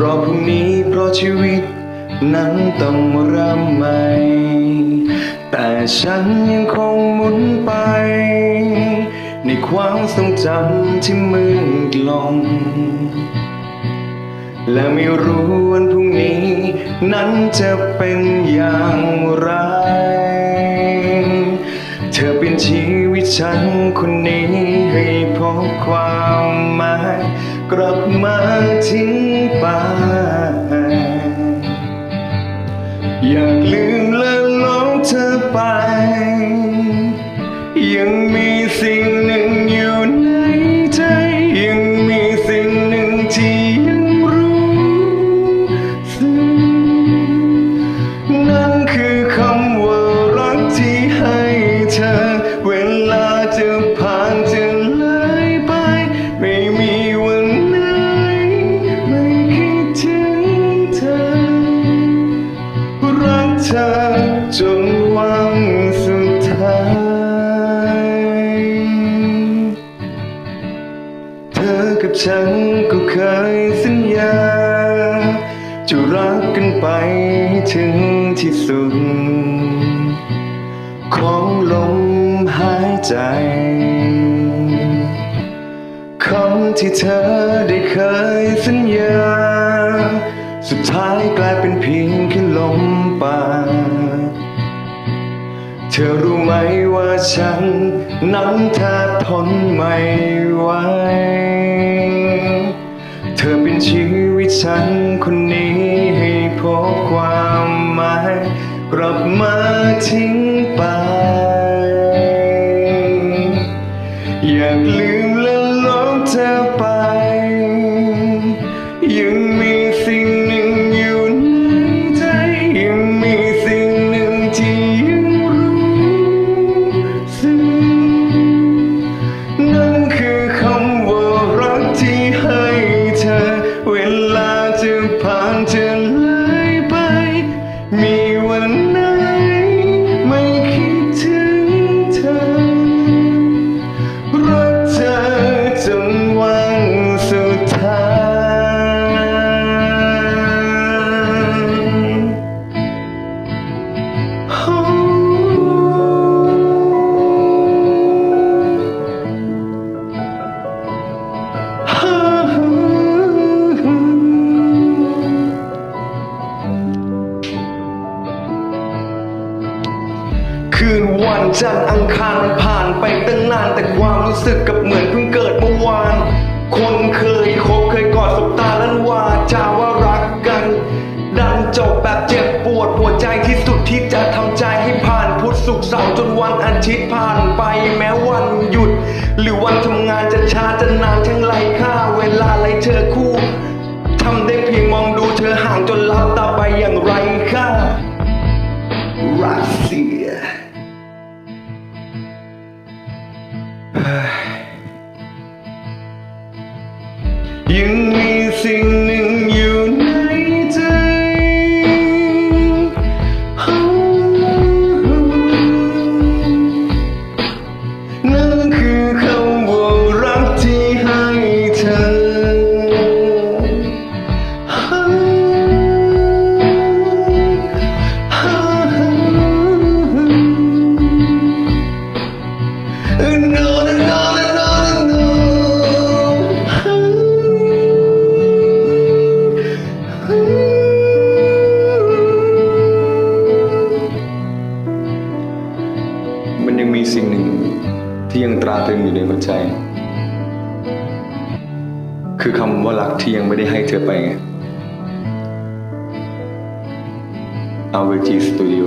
รอพรุ่งนี้เพราะชีวิต นั้นต้องเริ่มใหม่ แต่ฉันยังคงหมุนไป ในความทรงจำที่มืดลง และไม่รู้วันพรุ่งนี้ นั้นจะเป็นอย่างไร เธอเป็นชีวิตฉันคนนี้ให้พบความ กลับมาทิ้งไปอยากลืมและลงเธอไป ธอจนวันสุดท้าย เธอกับฉันก็เคยสัญญา จะรักกันไปถึงที่สุด ของลมหายใจคำที่เธอได้เคยสัญญา สุดท้ายกลายเป็นเพียงแค่ลมปากเธอรู้ไหมว่าฉันนั้นแทบทนไม่ไหว เธอเป็นชีวิตฉันคนนี้ให้พบความหมายกลับมาทิ้ง จันทร์อังคารมันผ่านไปตั้งนานแต่ความรู้สึกกับเหมือนเพิ่งเกิดเมื่อวาน คนเคยคบเคยกอดสบตาแล้ววาจาว่ารักกัน ดันจบแบบเจ็บปวดหัวใจที่สุดที่จะทำใจให้ผ่านพุธศุกร์เสาร์จนวันอาทิตย์ผ่านไปแม้วันหยุด หรือวันทำงานจะช้าจะนานช่างไรค่าเวลาไรเธอคู่ทำได้เพียงมองดูเธอห่างจนลับตาไปอย่างไร ยังมีสิ่ อยู่ในหัวใจ คือคำว่ารักที่ยังไม่ได้ให้เธอไปไง AVG Studio